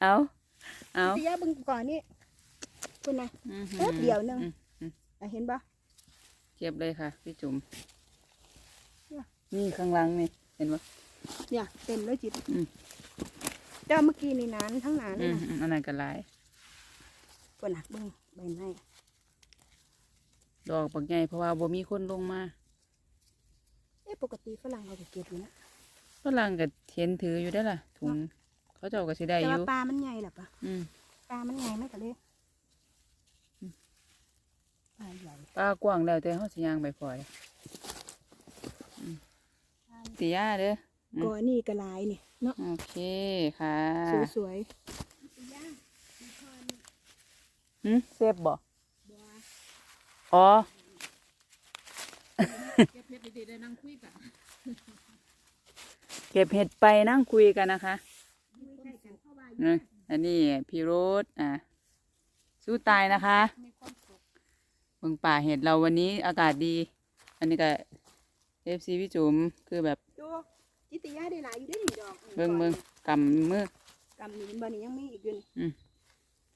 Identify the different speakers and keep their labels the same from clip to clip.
Speaker 1: เอาเอา
Speaker 2: พี่ยาเบึงก่อนนี่คุณนะ
Speaker 1: อื้อหือ
Speaker 2: แป๊บเดียวนึง
Speaker 1: อืมอืม
Speaker 2: อะเห็นปะ
Speaker 1: เก็บเลยค่ะพี่จุ๋ม
Speaker 2: เนี่ย
Speaker 1: นี่ข้างหล่างนี่เห็นปะ
Speaker 2: เนี่ยเต็มเลยจิต
Speaker 1: อืม
Speaker 2: เจ้าเมื่อกี้นี่นานทั้งนานเล
Speaker 1: อื
Speaker 2: ย
Speaker 1: ม
Speaker 2: นะ
Speaker 1: อืมอันนั้นก็หลาย
Speaker 2: คุณนะเบึงใบไม้
Speaker 1: ดอกปักใหญ่เพราะว่าบ่มีคนลงมา
Speaker 2: เอ๊ะปกติฝรั่งเราจะเก็บอยู่นะ
Speaker 1: ฝรั่งก็เห็นถืออยู่ได้อล่ะถุง เขาเจ้าก็สิได้
Speaker 2: แต่
Speaker 1: อ
Speaker 2: ว่า
Speaker 1: ยู่
Speaker 2: ปลามันใหญ่หรอปะ
Speaker 1: อืม
Speaker 2: ปลามันใหญ่ไหมกะเลยปลาใหญ่
Speaker 1: ปลากว้างแล้วแต่เฮาสิย่างไปพอเลยอืมสิย่าเด้ออืม
Speaker 2: ก่อนนี่กระลายนี่เนาะ
Speaker 1: โอเคค่ะ
Speaker 2: สวย
Speaker 1: หืมเซฟบ่อ๋อ
Speaker 3: เก็บเพชรดีๆได้นั่งคุยกัน
Speaker 1: เก็บเห็ดไปนั่งคุยกันนะคะ นะอันนี้พี่โรสอะสู้ตายนะคะ
Speaker 3: มีความสุข
Speaker 1: เมืองป่าเห็ดเราวันนี้อากาศดี อันนี้ก็เอฟซีพี่จุ๋มคือแบบ
Speaker 2: ๆดูจิตยาได้หลายอยู่ได้หนึ่งดอก
Speaker 1: เบิ่งเบิ่งกำมือกำ
Speaker 2: นี่เป็นบานี่ยังมีอีกอยู่นี่
Speaker 1: อืม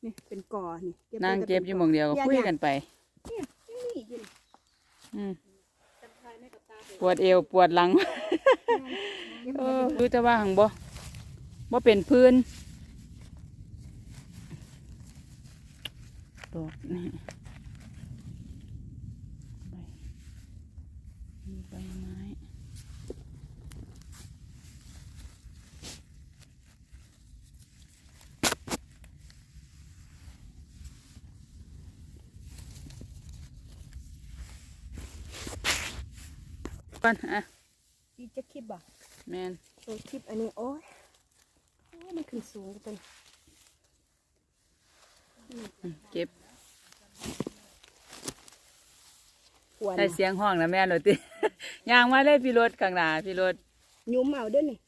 Speaker 2: นี่เป็นกอนี่
Speaker 1: นั่งเก็บอยู่หมองเดียวก็คุยกันไป
Speaker 2: เนี่ยยังมีอีกอยู่นี่
Speaker 1: อืม
Speaker 3: จำทายไม่กับตาเลย
Speaker 1: ปวดเอวปวดหลัง
Speaker 2: ยัง
Speaker 1: เอ
Speaker 2: มี
Speaker 1: อ
Speaker 2: อยู่
Speaker 1: รู้จะว่าหังบ่บ่เป็นพื้น ดอกนี่ใบมีใบไม้ก่อนอะ
Speaker 2: อีจะคลิปบ่
Speaker 1: แมน
Speaker 2: ตัวคลิปอันนี้โอ้ยโอ้ยมันขึ้นสูงจัง
Speaker 1: อืมเก็บ
Speaker 2: ปวด
Speaker 1: ได้เสียงห้องนะแม่รถติย่างมาเลยพี่รถกลางหนาพี่รถ
Speaker 2: ยุ่มเอาเด้วยนี่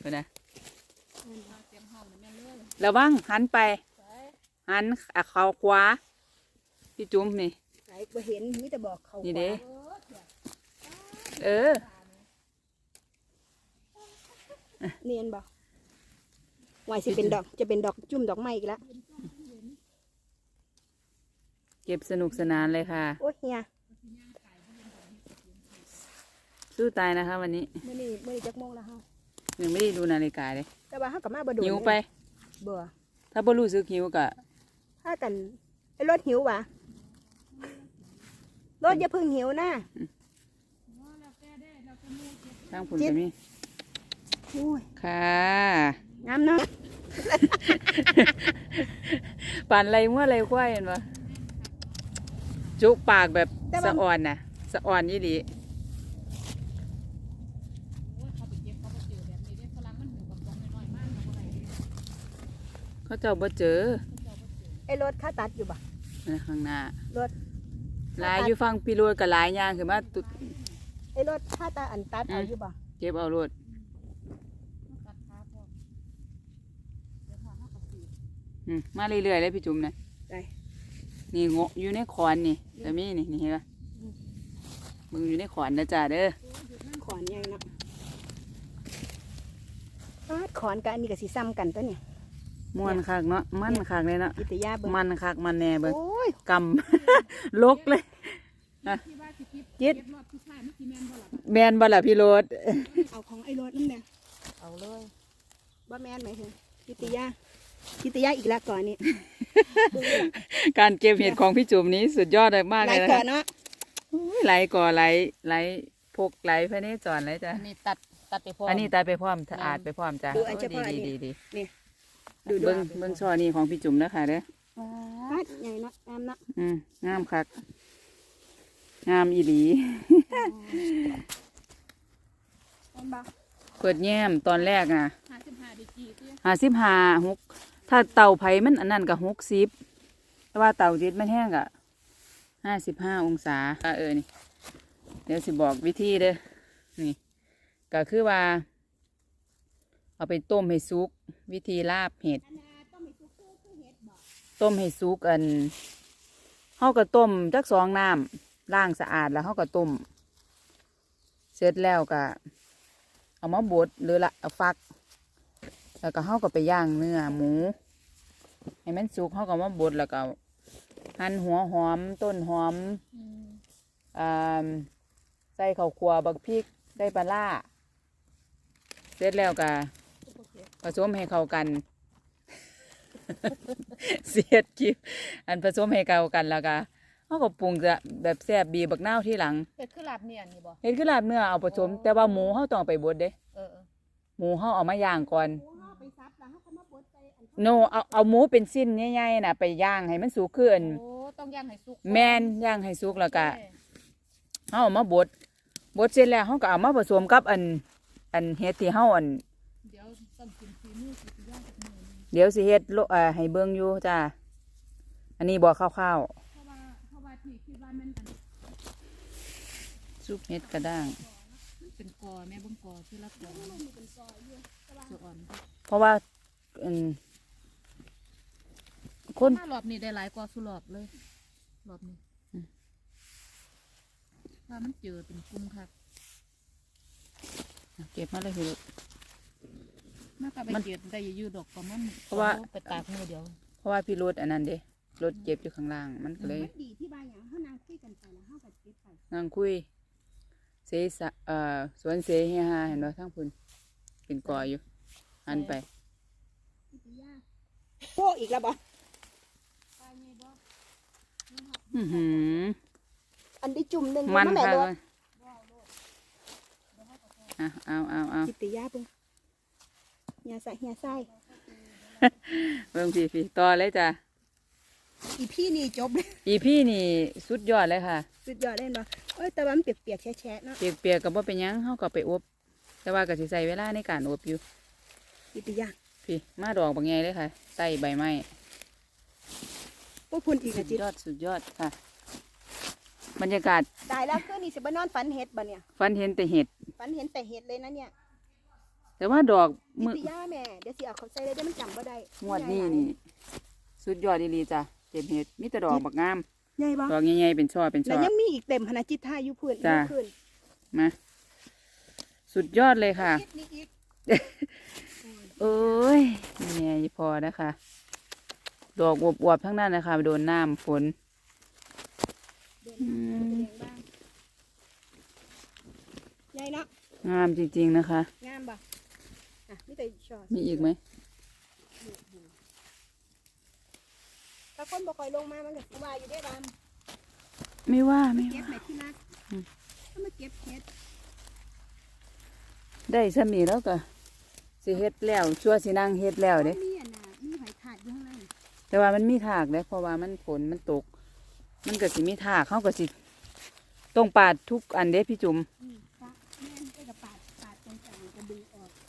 Speaker 1: ไปนะ
Speaker 3: เตรียมห้องนะแม่เลื่อน
Speaker 1: ระวังหันไป หันอะเขาขวาพี่จุ้มนี่
Speaker 2: ไหนบ่เห็นมีแต่บอกเขา
Speaker 1: นี่
Speaker 2: ข
Speaker 1: เด้
Speaker 2: วา
Speaker 1: เออ
Speaker 2: เนียนบ่วายสิเป็นดอกจะเป็นดอกจุ่มดอกไม้อีกแล้ว
Speaker 1: เก็บสนุกสนานเลยค่ะ
Speaker 2: โอ้ยเฮีย
Speaker 1: สู้ตายนะคะวันนี้
Speaker 2: มื่อนี้มื่อนี้จักโมงแล้วเฮา
Speaker 1: ยังไม่ได้ดูนาฬิกาเลย
Speaker 2: แต่ว่าเฮากลับมาบ่โดน
Speaker 1: หิวไป
Speaker 2: เบื่อ
Speaker 1: ถ้าบ่รู้สึกหิวก็
Speaker 2: ถ้ากันไอ้รถหิววะรถอย่าเพึ่งหิวนะ
Speaker 1: ช่างผล
Speaker 2: จิ๊
Speaker 1: จะ
Speaker 2: บ
Speaker 1: มี
Speaker 2: โอ้ย
Speaker 1: ค่ะ
Speaker 2: งามเนาะ
Speaker 1: ปั่นอะไรเมื่อไรควายเห็นปะจุกปากแบบสะอ่อนน่ะสะอ่อนยี่ดี
Speaker 3: โอ้ยเขาไปเก็บเขาไปเจอแบบนี้ได้ฝรั่งมันหูกับกองน้อยๆมากนะบ่ไร
Speaker 1: เขาเจ้าบ่เจอ
Speaker 2: ไอ้รถข้าตัดอยู่บ่
Speaker 1: นะข้างหน้าร
Speaker 2: ถ
Speaker 1: หลายอยู่ฟังพี่โรดกับหลายอย่างคือมาตุ
Speaker 2: ไอ้รถข้าตาอันตัดเอาอยู่บ่
Speaker 1: เก็บเอาโรด
Speaker 3: ตัดขาพอเดี๋ยวพาเขากับสี
Speaker 1: อืมมาเรื่อยๆเลยพี่จุ๋มนะ
Speaker 2: ได้
Speaker 1: นี่งะอยู่ในขอนนี่จะมีนี่นี่เห็นปะมึงอยู่ในขอนนะจ๊ะเด้อ
Speaker 2: ขอนใหญ่เนาะปาดขอนกับอันนี้ก็สิซ้ำกันตัวเนี่ย
Speaker 1: ม่วนคักเนาะมันคักเลยเนาะ
Speaker 2: อิตยาเบิ่ง
Speaker 1: มันคักมันแน่เบิ่ง
Speaker 2: โอ้ย
Speaker 1: กำลกเลย
Speaker 3: ที่ว่าสิคิด
Speaker 1: จิต
Speaker 3: เก็บรอบผู้ชายไม่กี่แม่นบ่ล่ะ
Speaker 1: แมนบ่ล่ะพี่โรด
Speaker 2: เอาของไอ้รถนั่นแหละ
Speaker 1: เอาเลย
Speaker 2: บ่แม่นไหมายถึงอิตยาอิตยาอีกแล้วก่อนนี่
Speaker 1: การเก็บเห็ดของพี่จุ๋มนี้สุดยอดมาก
Speaker 2: ห
Speaker 1: เล
Speaker 2: ลาย
Speaker 1: ยนะ
Speaker 2: ก่อ
Speaker 1: คะ
Speaker 2: นเนาะ
Speaker 1: อุ้ยไหลก่อไหลไหลพกไหลพระเนจรเลยจ้ะ
Speaker 3: อันนี้ตัดตัดไปพอ
Speaker 1: อั
Speaker 3: อั
Speaker 1: นนี้ตายไปพร้อมสะอาดไปพร้อมจ้ะ
Speaker 2: ดูอันเฉ
Speaker 1: โอ้
Speaker 2: พาะอัน
Speaker 1: ดี
Speaker 2: นี้
Speaker 1: ดีดี
Speaker 2: นี่ ดูดู
Speaker 1: เบิ้งเบิ้งช่อนี่ของพี่จุ๋มนะคะเด้อ
Speaker 2: ปาดใหญ่เนาะงามเนาะ
Speaker 1: อืมงามคัก งามอีหลี
Speaker 2: เห็นบ่
Speaker 1: เปิดแย้มตอนแรกอะ
Speaker 3: ห้าสิบห้าดีกรีเตี้ย
Speaker 1: ห้าสิบห้าหกถ้าเตาไผ่มันอันนั้นก็หกสิบแต่ว่าเตาจิตมันแห้งก็ห้าสิบห้าองศาอะเออนี่เดี๋ยวสิบอกวิธีเด้อนี่ ก็คือว่า เอาไปต้มให้สุก วิธีลาบเห็ด ต้มให้สุกอันเฮาก็ต้มจักสองน้ำล้างสะอาดแล้วเฮาก็ต้ม เสร็จแล้วก็เอามาบดหรือละเอาฟักแแล้วก็เฮาก็ไปย่างเนื้อหมู ให้มันสุกเฮาก็มาบดแล้วก็หั่นหัวหอมต้นหอม
Speaker 3: อืม
Speaker 1: อ่าใส่ข้าวคั่วบักพริกได้ปลาร้าเสร็จแล้วก็ ผสมให้เข้ากัน เสียดกิบอันผสมให้เข้ากันแล้วก็เฮาก็ปรุงจะแบบแซ่บบีบักนาวที่หลัง
Speaker 3: เป็ดคือลาบเนียนนี่บ่
Speaker 1: เฮ็ดคือลาบเนื้อเอาผสม แต่ว่าหมูเฮาต้องเอาไปบดเด้
Speaker 3: เออเออ
Speaker 1: หมูเฮาเอามาย่างก่อน
Speaker 2: โอ้เอาไปซับแล้วเขาก็มาบดไปอัน
Speaker 1: โนเอาเอาหมูเป็นสิ้นใหญ่ๆน่ะ ไปย่างให้มันสุกขึ้น
Speaker 3: โอ้ต้องย่างให้สุก
Speaker 1: แม่นย่างให้สุกแล้วก็
Speaker 3: เออ
Speaker 1: เฮาเอามาบดบดเสร็จแล้วเฮาก็เอามาผสมกับอัน อันเฮ็ดที่เฮาอัน
Speaker 3: เดี๋ยวต้องกินฝีมือสิไปย่างกับมือนี่
Speaker 1: เดี๋ยวสิเฮ็ดโลเอ่อให้เบิ่งอยู่จ้า อันนี้บอกคร่าว
Speaker 3: เพราะว่าเพราะว่าที่คิดว่ามันอัน
Speaker 1: ๆซุปเฮ็ดกระด้าง
Speaker 3: มันเป็นกอแม่เบ่งกอที่ละกอมันเป็นกออยู่สะอ่อน
Speaker 1: เพราะว่าอืมคน
Speaker 3: ถ้ารอบนี้ได้หลายกว่าสุรอบเลย รอบนี้
Speaker 1: อืม
Speaker 3: ว่ามันเจอเป็นกลุ่มครับ
Speaker 1: เก็บมาเลยพี่ลูก
Speaker 3: มากกับไป
Speaker 1: มัน
Speaker 3: เก็บได้อยู่ดอกประมาณ
Speaker 1: เพราะว่า
Speaker 3: ไปตากมือเดียว
Speaker 1: เพราะว่าพี่รถอันนั้นเด้รถเก็บอยู่ข้างล่าง มันก็เลย
Speaker 2: มันดีที่บางอย่างเขานางคุยกันไปแล้วเขาก็เก็บไป
Speaker 1: นั่งคุย เสสะเอ่อสวนเสเฮฮาเห็นบ่ทั้งพุ่นเป็นกออยู่อันไป
Speaker 2: ที่ไปย่างโป้อีกแล้วบ่
Speaker 1: อือหือ
Speaker 2: อันที่จุ่มหนึ่ง
Speaker 1: มัน
Speaker 2: แม่
Speaker 1: ค่ะ
Speaker 2: รถ
Speaker 1: อะเอาเอาเอา
Speaker 2: จิตติยาเพิ่ง เฮียใส่เฮียใส่
Speaker 1: เบิ่งพี่พี่ต่อเลยจ้ะ
Speaker 2: อีพี่นี่จบเลย
Speaker 1: อีพี่นี่สุดยอดเลยค่ะ
Speaker 2: สุดยอดเลยเนาะเอ้ยแต่ว่ามันเปียกๆแฉะๆเนาะ
Speaker 1: เปียกๆกับว่าเป็นหยังเขาก็ไปอบแต่ว่าก็สิใส่เวลาในการอบอยู่
Speaker 2: จิตติยา
Speaker 1: พี่มาดอกบางไงเลยค่ะใส่ใบไม้
Speaker 2: พวกพุ่นอีก
Speaker 1: สุ
Speaker 2: นะ
Speaker 1: ด
Speaker 2: จิต
Speaker 1: ยอดสุดยอดค่ะ บรรยากาศ
Speaker 2: ตายแล้วคืนนี้สิบ่นอนฝันเห็ดบ่เนี่ย
Speaker 1: ฟันเห็นแต่เห็ด
Speaker 2: ฝันเห็นแต่เห็ดเลยนะเนี่ย
Speaker 1: แต่ว่าดอก
Speaker 2: จิ
Speaker 1: มื
Speaker 2: ต
Speaker 1: อ
Speaker 2: ติยาแม่เดี๋ยวสิเอาเขาใส่เลยเดี๋ยวมันจำบ่ได้
Speaker 1: งวดนี้นี่ สุดยอดดีๆจ้ะเจ็บเห็ดมีแต่ดอกบักงาม
Speaker 2: ใหญ่บ่
Speaker 1: ดอกใหญ่ๆเป็นช่อเป็นช่
Speaker 2: แล้ว
Speaker 1: อ
Speaker 2: ยังมีอีกเต็มพนาจิตท่าอยู่พื้น
Speaker 1: จ้ะ
Speaker 2: อยู่พื้น
Speaker 1: มา สุดยอดเลยค่ะ
Speaker 2: นิดๆอีก
Speaker 1: เอ้ยแม่พอนะคะ ดอกอวบๆทั้งนั้นนะคะโดนน้ำฝน
Speaker 2: เดินมาเป็นแดงบ้างใหญ่เนาะ
Speaker 1: งามจริงๆนะคะ
Speaker 2: งามบ่ อะมีแต่ชอต
Speaker 1: มีอีกไหม
Speaker 2: ถ้าคนบ่ค่อยลงมา มันก็สิว่าอยู่ได้ดำ
Speaker 1: ไม่ว่าไม่
Speaker 2: เก็บ
Speaker 1: ว่า
Speaker 2: แม่ที่นัก
Speaker 1: อืม
Speaker 2: ถ้ามาเก็บเห็ด
Speaker 1: ได้สำนีแล้วก็สิเฮ็ดแล้วชั่วสินั่งเฮ็ดแล้วเด้
Speaker 2: มีอันน่ะมีหอยถาดอยู่ข้างใน
Speaker 1: แต่ว่ามันมีถากเด้เพราะว่ามันฝนมันตก มันก็สิมีถากเขาก็สิต้องปาดทุกอันเด้พี่จุ๋ม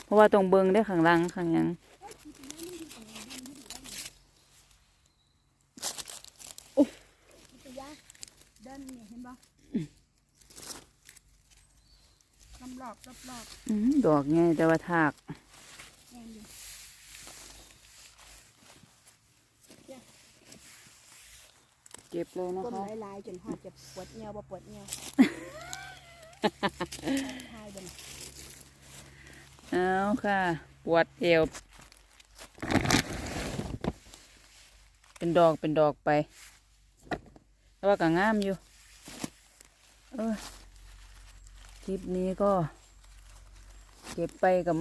Speaker 1: เพราะว่าตรงเบิงได้ข้างหล่างข้างหยัง
Speaker 2: เอ้ยจริงๆแล้วมันอยู่ตรงนี้มันอยู่ตรงนี้จิตยาเดินเนี่ยเห็นบ่ลำรอบรอบรอบ
Speaker 1: อื้อดอกไงแต่ว่าถาก
Speaker 2: แม่นอยู่
Speaker 1: เก็บเลยนะ
Speaker 2: ก้ม
Speaker 1: คะ
Speaker 2: หลายๆจนหอดจะปวดเงียวบ่ปวดเงียวทายเบิ่ง
Speaker 1: เอาค่ะ ปวดเอว เป็นดอกเป็นดอกไป แต่ว่าก็งามอยู่ เออคลิปนี้ก็ เก็บไปกับ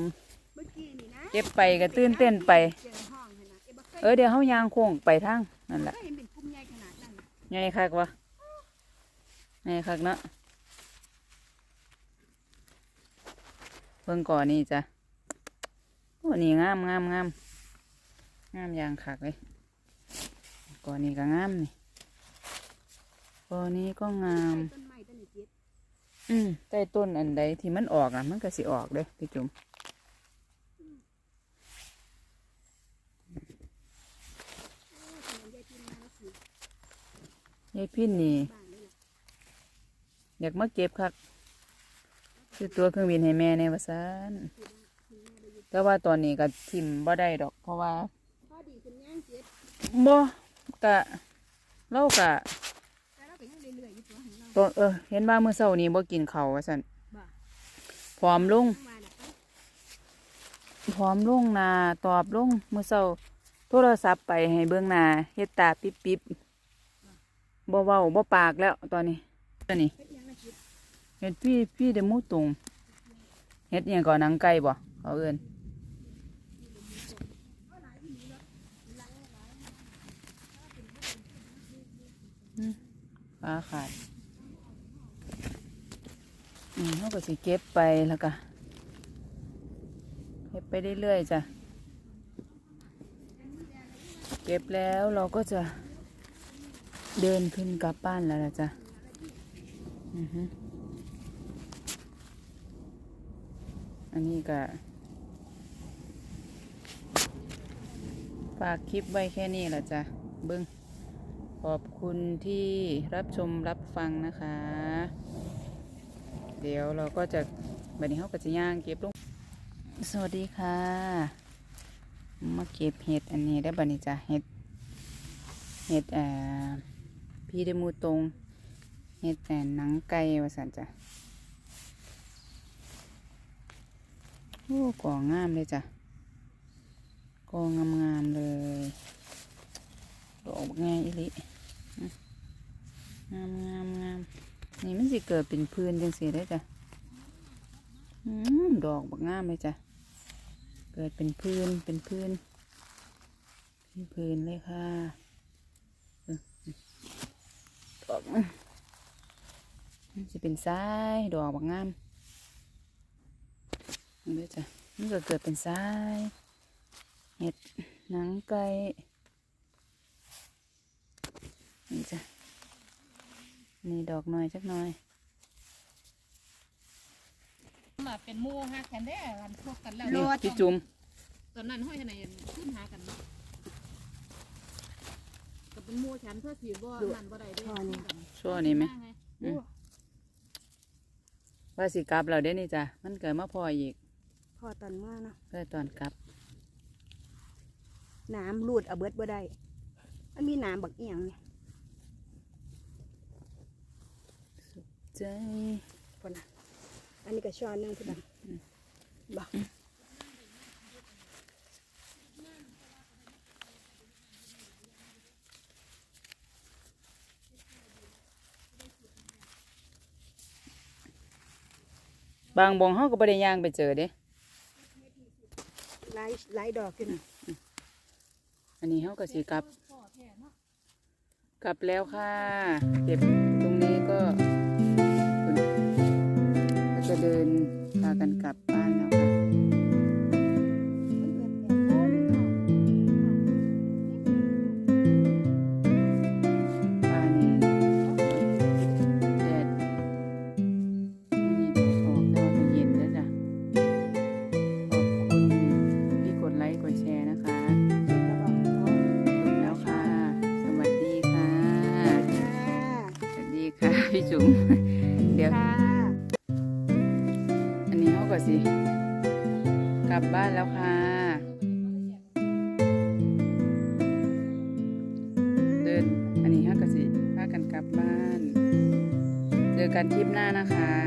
Speaker 2: เก็
Speaker 1: บไปก็ตื่นเต้นไป
Speaker 2: เออเดี๋
Speaker 1: ยวเฮายางโค้งไปทางนั่นแหละ
Speaker 2: เคยเห็นเป็นกลุ่มใหญ่ขนาดนั้นน่ะ
Speaker 1: ไงคักวะไงคักเนาะ เบิ่งก่อนนี่จ้ะโอ้นี่งามงามงามงามอย่างคักเลยก่อนนี้ก็งามนี่ก่อนนี้ก็งาม
Speaker 2: ต้นไม้ต้นนี้จิต
Speaker 1: อืมใต้ต้นอันใดที่มันออกอะ มันก็สิออกเด้อพี่จุ๋ม
Speaker 2: โอ้ยขนาดใหญ่ที่มาแล้วสิ
Speaker 1: ยายพินนี่
Speaker 2: บ้านเลยล่ะ
Speaker 1: อยากมาเก็บคัก ซื้อตัวเครื่องบินให้แม่ในวาซานแต่ว่าตอนนี้ก็ทิมบ่ได้ดอก เพราะว่า
Speaker 2: พอดีขึ้นย่างจิต
Speaker 1: บ่กะเรากะ
Speaker 2: แต่เราก็ยังเรื่อยๆอยู่ตัวของเรา
Speaker 1: ตัวเออ เห็นว่ามื้อเช้านี้บ่กินข้าวว่าซั่น
Speaker 2: บ่
Speaker 1: พร้อมลง
Speaker 2: ทั้งวันน่ะไป
Speaker 1: พร้อมลงหนาตอบลงมื้อเช้าโทรศัพท์ไปให้เบิ่งหน้าเฮ็ดตาปิ๊บปิ๊บบ่เว้าบ่ปากแล้วตอนนี้ตอนนี้ เฮ็ดพี่พี่เดมูตุงเฮ็ดยังก่อนหนังไก่บ่เขาเอินอืมปลาขาดอืมเขาก็สิเก็บไปแล้วก็เก็บไปเรื่อยๆจ้ะ เก็บแล้วเราก็จะเดินขึ้นกลับบ้านแล้วล่ะจ้ะ อือฮึ อันนี้ก็ฝากคลิปไว้แค่นี้แหละจ้ะเบิ้งขอบคุณที่รับชมรับฟังนะคะ เดี๋ยวเราก็จะบัดนี้เขาก็จะย่างเก็บลงสวัสดีค่ะ มาเก็บเห็ดอันนี้ได้บัดนี้จ้ะเห็ดเห็ดเอ่อพี่เดมูตรงเห็ดแต่หนังไก่ว่าสันจ้ะ โอ้กองามเลยจ้ะกองงามๆเลยดอกง่ายอีหลิงามงามงามนี่มันสิเกิดเป็นพื้นจังสีได้จ้ะอดอกบักงามเลยจ้ะ เกิดเป็นพื้นเป็นพื้นเป็นพื้นเลยค่ะดอกมันมันจะเป็นซ้ายดอกบักงาม เลยจ้ะมันก็เกิดเป็นซ้ายเห็ดหนังไก่นี่จ้ะนี่ดอกหน่อยจักหน่อย
Speaker 3: มาเป็นหมู่ฮักกันได้กันพวกกันแล้ว
Speaker 1: นี่พี่จุ๋ม
Speaker 3: ตอนนั้นห้อยไหนขึ้นหากันเนาะก็เป็นหมู่ฉันเพื่อสีบ่นั่นบ่ได้เด้อ
Speaker 1: ชั่วนี่ไหม
Speaker 3: ไง
Speaker 1: อืมว่าสิกลับเราได้นี่จ้ะมันเกิดมาพออีก
Speaker 2: พอตอนมาเนาะ
Speaker 1: เพื่อตอนกลับ
Speaker 2: น้ำรูดเอาเบิดบ่ได้ มันมีน้ำบักเอียงเนี่ย
Speaker 1: ใจ
Speaker 2: คนน่ะอันนี้ก็ช้อนหนึงคือแบบบัก
Speaker 1: บางบองเขาก็บ่ได้ย่างไปเจอเด้
Speaker 2: ไล่ไล่ดอกขึ้น
Speaker 1: อันนี้เขาก็สีกลับ กลับแล้วค่ะ เก็บตรงนี้ก็ก็จะเดินพากันกลับบ้านแล้วค่ะ กันทริปหน้านะคะ